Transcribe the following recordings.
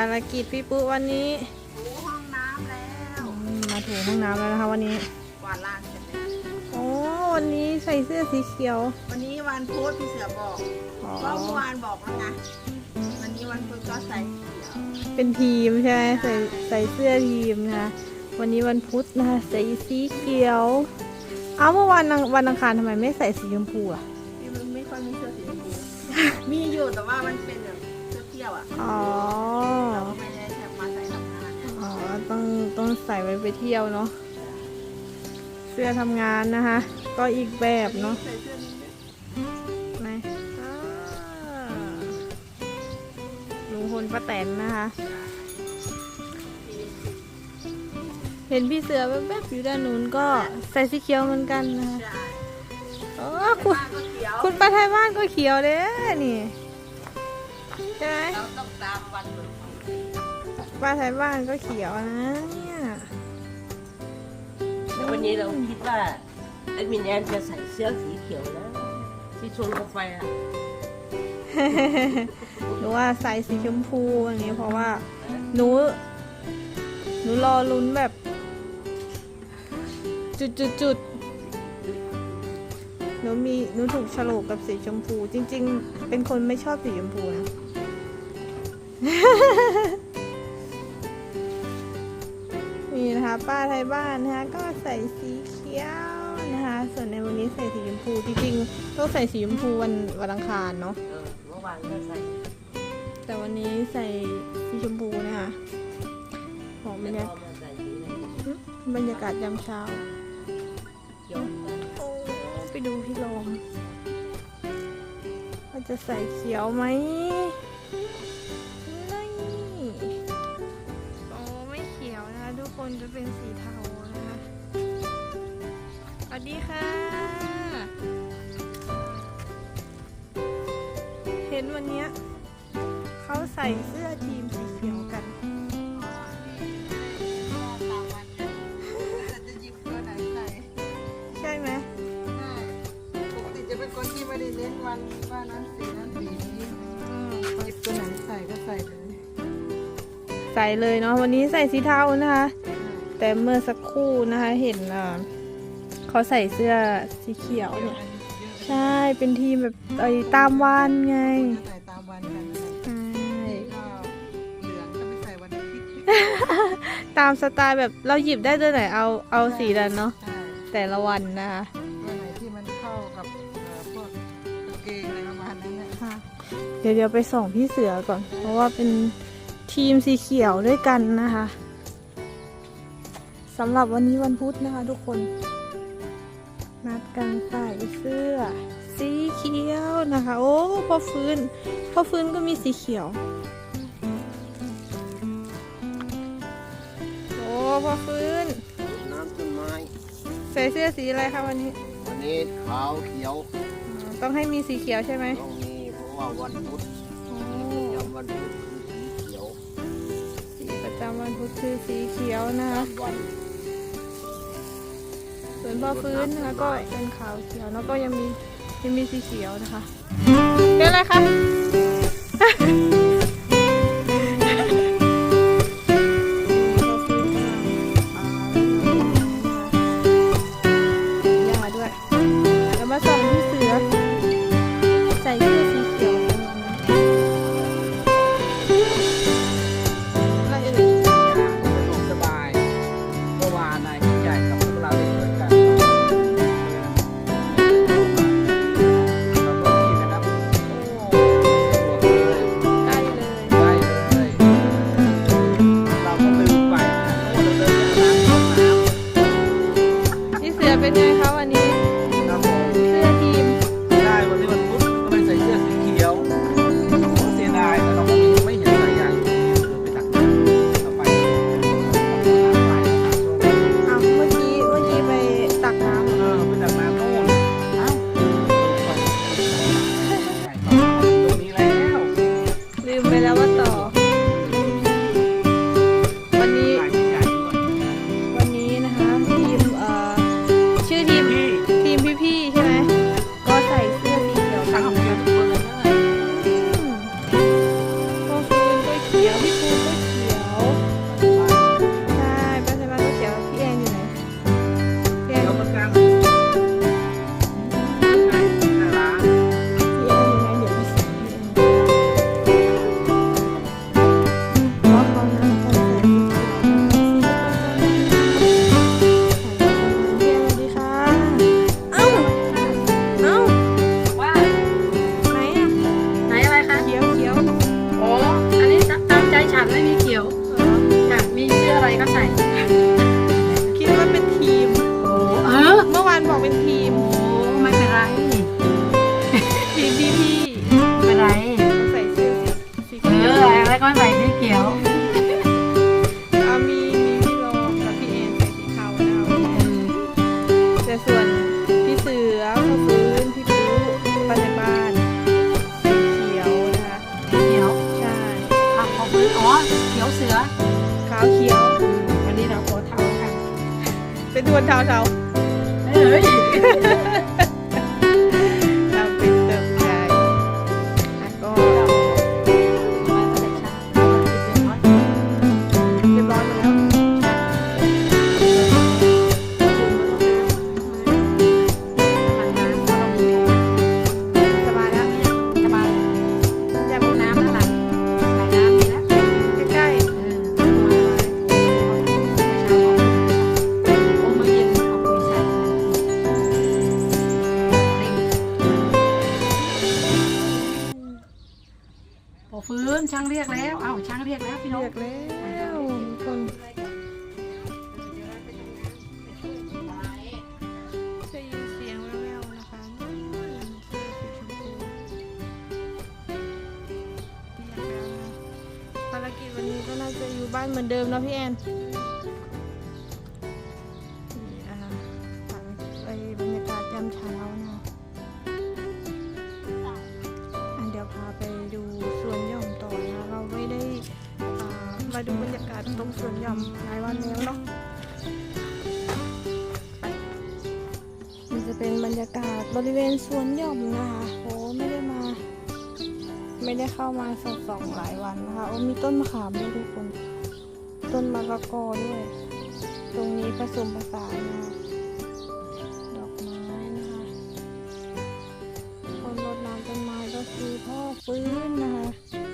ารกิจพี่ปุ๊วันนี้ถูห้องน้ำแล้วอืมมาถูห้องน้ำแล้วนะคะวันนี้ กวาดลานเสร็จแล้วโอ้วันนี้ใส่เสื้อสีเขียว วันนี้วันพุธพี่เสือบอกอ๋อ ก็เมื่อวานบอกแล้วไงวันนี้วันพุธก็ใส่เขียวเป็นทีมใช่ไหมใส่ใส่เสื้อทีมนะคะวันนี้วันพุธนะคะใส่สีเขียว เอาเมื่อวานอังวันอังคารทำไมไม่ใส่สีชมพูอะพี่มันไม่ค่อยมีเสื้อสีชมพูมีอยู่แต่ว่ามันเป็นแบบเสื้อเที่ยวอะอ๋อ ใส่ไว้ไปเที่ยวเนาะเสื้อทำงานนะคะ ก็อีกแบบเนาะไหนลุงพลป้าแตนนะคะ เห็นพี่เสือแวบๆอยู่ด้านนู้นก็ใส่สีเขียวเหมือนกันนะคะโอ้คุณคุณป้าไทยบ้านก็เขียวเด้นี่ใช่ไหมเราต้องตามวัน เปิดของป้าไทยบ้านก็เขียวนะเนี่ยแล้ววันนี้เราคิดว่าแอดมินแอนจะใส่เสื้อสีเขียวนะที่ชงกาแฟอะหนูว่าใส่สีชมพูอย่างนี้เพราะว่าหนูหนูรอลุ้นแบบ จุดจุดจุดหนูมีหนูถูกโฉลกกับสีชมพู จริง ๆ เป็นคนไม่ชอบสีชมพูนะ ป้าไทยบ้านนะคะก็ใส่สีเขียวนะคะ ส่วนในวันนี้ใส่สีชมพูจริงๆต้องใส่สีชมพูวันวันอังคารเนาะเออเมื่อวานก็ใส่แต่วันนี้ใส่สีชมพูนะคะของบรแล้รวยากาศก็มาใส่สีอะไรบรรยากาศยามเช้าเขียวโอ้ไปดูพี่ลมว่าจะใส่เขียวไหม เป็นสีเทานะคะสวัสดีค่ะ เห็นวันเนี้ยเขาใส่เสื้อทีมสีเขียวกันตามวันเนี่ยแต่จะหยิบตัวไหนใส่ใช่ไหมใช่ปกติจะเป็นคนที่ไม่ได้เน้นวันว่านั้นสีนั้นสีนี้อืมหยิบตัวไหนใส่ก็ใส่เลย ใส่เลยเนาะวันนี้ใส่สีเทานะคะ แต่เมื่อสักครู่นะคะเห็นอ่าเขาใส่เสื้อสีเขียวเนี่ยใช่เป็นทีมแบบไอ้ตามวันไงใส่ตามวันกันใช่ก็เหลืองก็ไม่ใส่วันอาทิตย์ตามสไตล์แบบเราหยิบได้ตัวไหนเอาเอาสีนั้นเนาะใช่แต่ละวันนะคะตัวไหนที่มันเข้ากับเอ่อพวกกางเกงอะไรประมาณนั้นเนี่ยค่ะเดี๋ยวเดี๋ยวไปส่งพี่เสือก่อน เพราะว่าเป็นทีมสีเขียวด้วยกันนะคะ สำหรับวันนี้วันพุธนะคะทุกคน นัดกันใส่เสื้อ สีเขียวนะคะ โอ้พอฟื้นพอฟื้นก็มีสีเขียว โอ้พอฟื้น น้ำต้นไม้ ใส่เสื้อสีอะไรคะวันนี้ วันนี้ขาวเขียวอ๋อต้องให้มีสีเขียวใช่ไหมต้องมีเพราะว่าวันพุธโอ้ยามวันพุธคือสีเขียว สีประจำวันพุธคือสีเขียวนะคะ นพอฟื้นนะคะก็เป็นขาวเขียวแล้วก็ยังมียังมีสีเขียวนะคะ เป็นอะไรคะ มีชื่ออะไรก็ใส่คิดว่าเป็นทีม เออ เมื่อวานบอกเป็นทีม โอ้ไม่เป็นไร ทีมพี่พี่ไม่เป็นไร ใส่เสื้อสีเขียวอะไรก็ใส่สีเขียว เป็นดวนชาวชาว เฮ้ย ช่างเรียกแล้ว เอ้าช่างเรียกแล้วพี่นเรียกแล้วคนจะยินเสียงแววๆนะคะเสื้อสีชมพูเรียกแล้วนะภารกิจวันนี้ก็น่าจะอยู่บ้านเหมือนเดิมเนาะพี่แอน มาดูบรรยากาศตรงสวนหย่อมหลายวันแล้วเนาะมันจะเป็นบรรยากาศบริเวณสวนหย่อมนะคะโอ้ไม่ได้มา ไม่ได้เข้ามาสดสองหลายวันนะคะโอ้มีต้นมะขามด้วยทุกคน ต้นมะละกอด้วย ตรงนี้ผสมผสานนะดอกไม้นะคะ คนรดน้ำต้นไม้ก็คือพ่อฟื้นนะคะ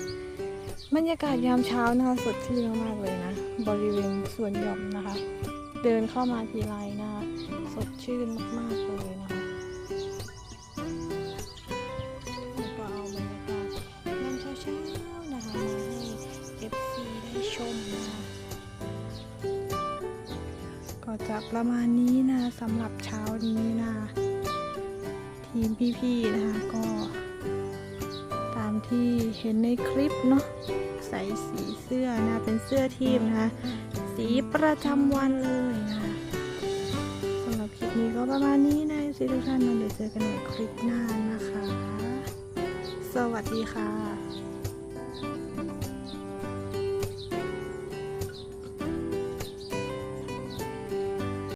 บรรยากาศยามเช้านะคะสดชื่นมากเลยนะ บริเวณสวนหย่อมนะคะ เดินเข้ามาทีไรนะคะสดชื่นมากๆเลยนะคะแล้วก็เอาบรรยากาศยามเช้าๆนะคะมาให้ FC ได้ชมนะคะก็จะประมาณนี้นะสำหรับเช้านี้นะ ทีมพี่ๆนะคะก็ตามที่เห็นในคลิปเนาะ ใส่สีเสื้อนะเป็นเสื้อทีมนะคะสีประจำวันเลยนะคะสำหรับคลิปนี้ก็ประมาณนี้นะสิทุกท่านนะเดี๋ยวเจอกันในคลิปหน้านะคะ สวัสดีค่ะ